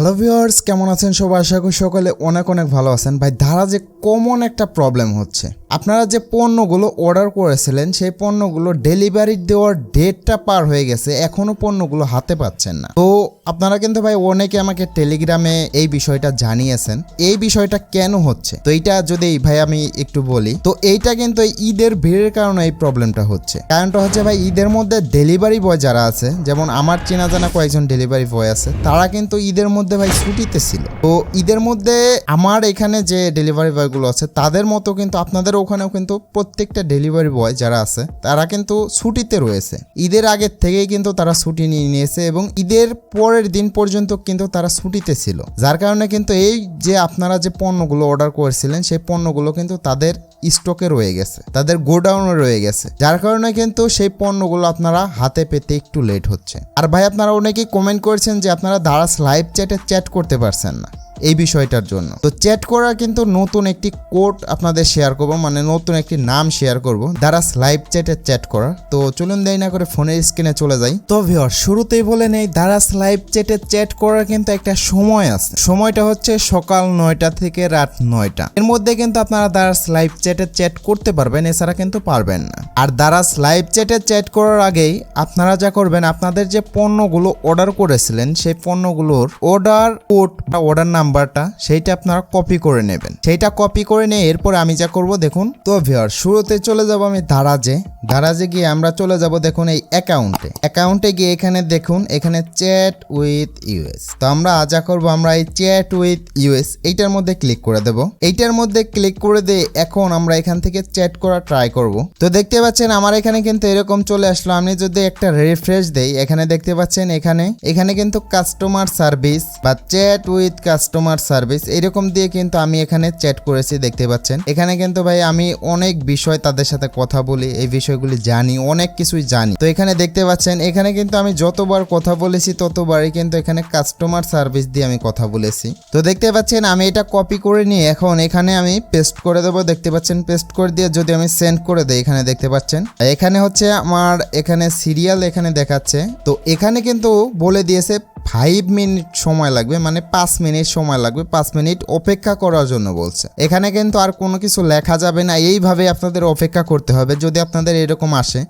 Hello viewers, কেমন আছেন সবাই? আশা করি সকলে অনেক অনেক ভালো আছেন। ভাই, ধারা যে কমন একটা প্রবলেম হচ্ছে। আপনারা যে পণ্যগুলো অর্ডার করেছিলেন, সেই পণ্যগুলো ডেলিভারি দেওয়ার ডেটটা পার হয়ে গেছে। এখনও পণ্যগুলো হাতে পাচ্ছেন না। তো আপনারা কিন্তু ভাই অনেকে আমাকে টেলিগ্রামে এই বিষয়টা জানিয়েছেন। এই বিষয়টা কেন হচ্ছে? তো এইটা যদি ভাই আমি একটু বলি, তো এইটা কিন্তু ঈদের ভিড়ের কারণে এই প্রবলেমটা হচ্ছে। কারণটা হচ্ছে ভাই ঈদের মধ্যে ডেলিভারি বয় যারা আছে, যেমন আমার চেনা জানা কয়েকজন ডেলিভারি বয় আছে, তারা কিন্তু ঈদের মধ্যে ভাই ছুটিতে ছিল। তো ঈদের মধ্যে আমার এখানে যে ডেলিভারি বয়গুলো আছে, তাদের মতো কিন্তু আপনাদের ওখানেও কিন্তু প্রত্যেকটা ডেলিভারি বয় যারা আছে, তারা কিন্তু ছুটিতে রয়েছে। ঈদের আগের থেকেই কিন্তু তারা ছুটি নিয়ে নিয়েছে এবং ঈদের পরের দিন পর্যন্ত কিন্তু তারা ছুটিতে ছিল। যার কারণে কিন্তু এই যে আপনারা যে পণ্যগুলো অর্ডার করেছিলেন, সেই পণ্যগুলো কিন্তু তাদের স্টকে রয়ে গেছে। তাদের গোডাউনে রয়ে গেছে। যার কারণে কিন্তু সেই পণ্যগুলো আপনারা হাতে পেতে একটু লেট হচ্ছে। আর ভাই, আপনারা অনেকেই কমেন্ট করেছেন যে আপনারা দারাস লাইভ চ্যাটে চ্যাট করতে পারছেন না। এই বিষয়টার জন্য। তো চ্যাট করার কিন্তু নতুন একটি কোড আপনাদের শেয়ার করব মানে নতুন একটি নাম শেয়ার করব। দারাস লাইভ চ্যাটে চ্যাট করার তো চলুন দেরি না করে ফোনের স্ক্রিনে চলে যাই। তো ভিওর শুরুতেই বলে নেই দারাস লাইভ চ্যাটে চ্যাট করার কিন্তু একটা সময় আছে। সময়টা হচ্ছে সকাল নয়টা থেকে রাত নয়টা। এর মধ্যে কিন্তু আপনারা দারাস লাইভ চ্যাটে চ্যাট করতে পারবেন, এছাড়া কিন্তু পারবেন না। আর দারাস লাইভ চ্যাটে চ্যাট করার আগেই আপনারা যা করবেন, আপনাদের যে পণ্যগুলো অর্ডার করেছিলেন, সেই পণ্যগুলোর অর্ডার কোড বা অর্ডার নাম্বারটা সেইটা আপনারা কপি করে নেবেন। সেইটা কপি করে নিয়ে এরপর আমি যা করব দেখুন, তো ভিওর শুরুতে চলে যাব আমি দারাজে দারাজে গিয়ে আমরা চলে যাব দেখুন এই অ্যাকাউন্টে অ্যাকাউন্টে গিয়ে এখানে দেখুন, এখানে চ্যাট উইথ ইউএস তো আমরা যা করব, আমরা এই চ্যাট উইথ ইউএস এইটার মধ্যে ক্লিক করে দেব। এইটার মধ্যে ক্লিক করে দিয়ে এখন আমরা এখান থেকে চ্যাট করা ট্রাই করব। তো দেখতে পাচ্ছেন আমার এখানে কিন্তু এরকম চলে আসলো। আমি যদি একটা রিফ্রেশ দেই, এখানে দেখতে পাচ্ছেন এখানে এখানে কিন্তু কাস্টমার সার্ভিস বা চ্যাট উইথ কাস্টমার সার্ভিস এরকম দিয়ে কিন্তু আমি এখানে চ্যাট করেছি, দেখতে পাচ্ছেন। এখানে কিন্তু ভাই আমি অনেক বিষয় তাদের সাথে কথা বলি, এই বিষয়গুলি জানি, অনেক কিছুই জানি। তো এখানে দেখতে পাচ্ছেন, এখানে কিন্তু আমি যতবার কথা বলেছি, ততবারই কিন্তু এখানে কাস্টমার সার্ভিস দিয়ে আমি কথা বলেছি। তো দেখতে পাচ্ছেন, আমি এটা কপি করে নিয়ে এখন এখানে আমি পেস্ট করে দেবো, দেখতে পাচ্ছেন পেস্ট করে দিয়ে যদি আমি সেন্ড করে দেই, এখানে দেখতে পাচ্ছেন। এখানে হচ্ছে আমার এখানে সিরিয়াল এখানে দেখাচ্ছে। তো এখানে কিন্তু বলে দিয়েছে ফাইভ মিনিট সময় লাগবে মানে পাঁচ মিনিট সময় লাগবে, পাঁচ মিনিট অপেক্ষা করার জন্য বলছে। এখানে কিন্তু আর কোনো কিছু লেখা যাবে না, এইভাবে আপনাদের অপেক্ষা করতে হবে। যদি আপনাদের এরকম আসে,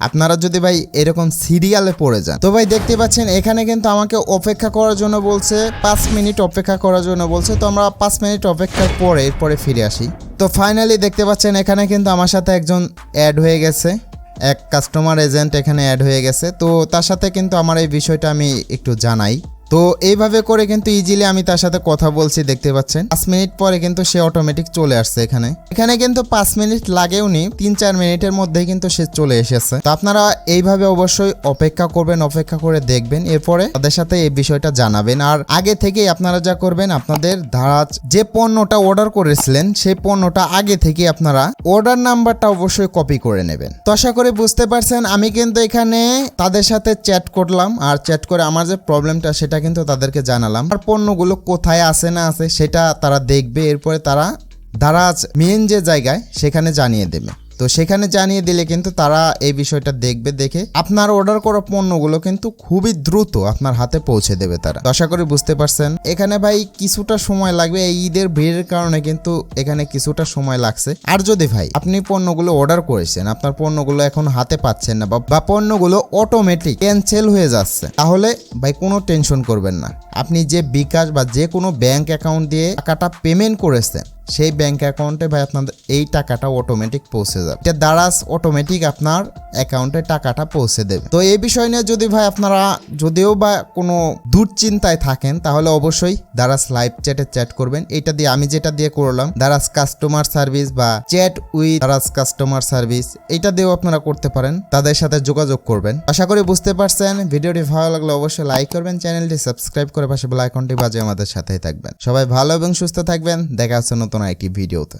আপনারা যদি ভাই এরকম সিরিয়ালে পড়ে যান। তো ভাই দেখতে পাচ্ছেন, এখানে কিন্তু আমাকে অপেক্ষা করার জন্য বলছে, পাঁচ মিনিট অপেক্ষা করার জন্য বলছে। তো আমরা পাঁচ মিনিট অপেক্ষার পরে এরপরে ফিরে আসি। তো ফাইনালি দেখতে পাচ্ছেন, এখানে কিন্তু আমার সাথে একজন অ্যাড হয়ে গেছে। এক কাস্টমার এজেন্ট এখানে অ্যাড হয়ে গেছে। তো তার সাথে কিন্তু আমার এই বিষয়টা আমি একটু জানাই। তো এইভাবে করে কিন্তু ইজিলি আমি তার সাথে কথা বলছি, দেখতে পাচ্ছেন। পাঁচ মিনিট পরে কিন্তু সে অটোমেটিক চলে আসছে এখানে। এখানে কিন্তু পাঁচ মিনিট লাগেও নি, তিন চার মিনিটের মধ্যেই কিন্তু সে চলে এসেছে। তো আপনারা এইভাবে অবশ্যই অপেক্ষা করবেন, অপেক্ষা করে দেখবেন, এরপরে তাদের সাথে এই বিষয়টা জানাবেন। আর আগে থেকেই আপনারা যা করবেন, আপনাদের ধারাজ যে পণ্যটা অর্ডার করেছিলেন, সেই পণ্যটা আগে থেকে আপনারা অর্ডার নাম্বারটা অবশ্যই কপি করে নেবেন। তো আশা করি বুঝতে পারছেন, আমি কিন্তু এখানে তাদের সাথে চ্যাট করলাম। আর চ্যাট করে আমার যে প্রবলেমটা সেটা কিন্তু তাদেরকে জানালাম। আর পণ্যগুলো কোথায় আছে না আছে সেটা তারা দেখবে, এরপরে তারা দারাজ মেন যে জায়গায় সেখানে জানিয়ে দেবে। তো সেখানে জানিয়ে দিলে কিন্তু তারা এই বিষয়টা দেখবে, দেখে আপনার অর্ডার করা পণ্যগুলো কিন্তু খুবই দ্রুত আপনার হাতে পৌঁছে দেবে তারা। আশা করি বুঝতে পারছেন। এখানে ভাই কিছুটা সময় লাগবে, এই ঈদের ভিড়ের কারণে কিন্তু এখানে কিছুটা সময় লাগছে। আর যদি ভাই আপনি পণ্যগুলো অর্ডার করেছেন, আপনার পণ্যগুলো এখন হাতে পাচ্ছেন না বা পণ্যগুলো অটোমেটিক ক্যান্সেল হয়ে যাচ্ছে, তাহলে ভাই কোনো টেনশন করবেন না। আপনি যে বিকাশ বা যে কোনো ব্যাংক অ্যাকাউন্ট দিয়ে টাকাটা পেমেন্ট করেছেন সেই ব্যাংক অ্যাকাউন্টে ভাই আপনাদের এই টাকাটা অটোমেটিক পৌঁছে যাবে। এটা দ্বারাস অটোমেটিক আপনার অ্যাকাউন্টে টাকাটা পৌঁছে দেবে। তো এই বিষয় নিয়ে যদি ভাই আপনারা যদিও বা কোনো দুশ্চিন্তায় থাকেন, তাহলে অবশ্যই দারাস লাইভ চ্যাটে চ্যাট করবেন। এটা দিয়ে আমি যেটা দিয়ে করলাম দারাস কাস্টমার সার্ভিস বা chat with Daraz customer service এটা দিয়েও আপনারা করতে পারেন। তাদের সাথে যোগাযোগ করবেন। আশা করি বুঝতে পারছেন। ভিডিওটি ভালো লাগলে অবশ্যই লাইক করবেন। চ্যানেলটি সাবস্ক্রাইব করে পাশে বেল আইকনটি বাজে আমাদের সাথেই থাকবেন। সবাই ভালো এবং সুস্থ থাকবেন। দেখা হচ্ছে নতুন একটি ভিডিওতে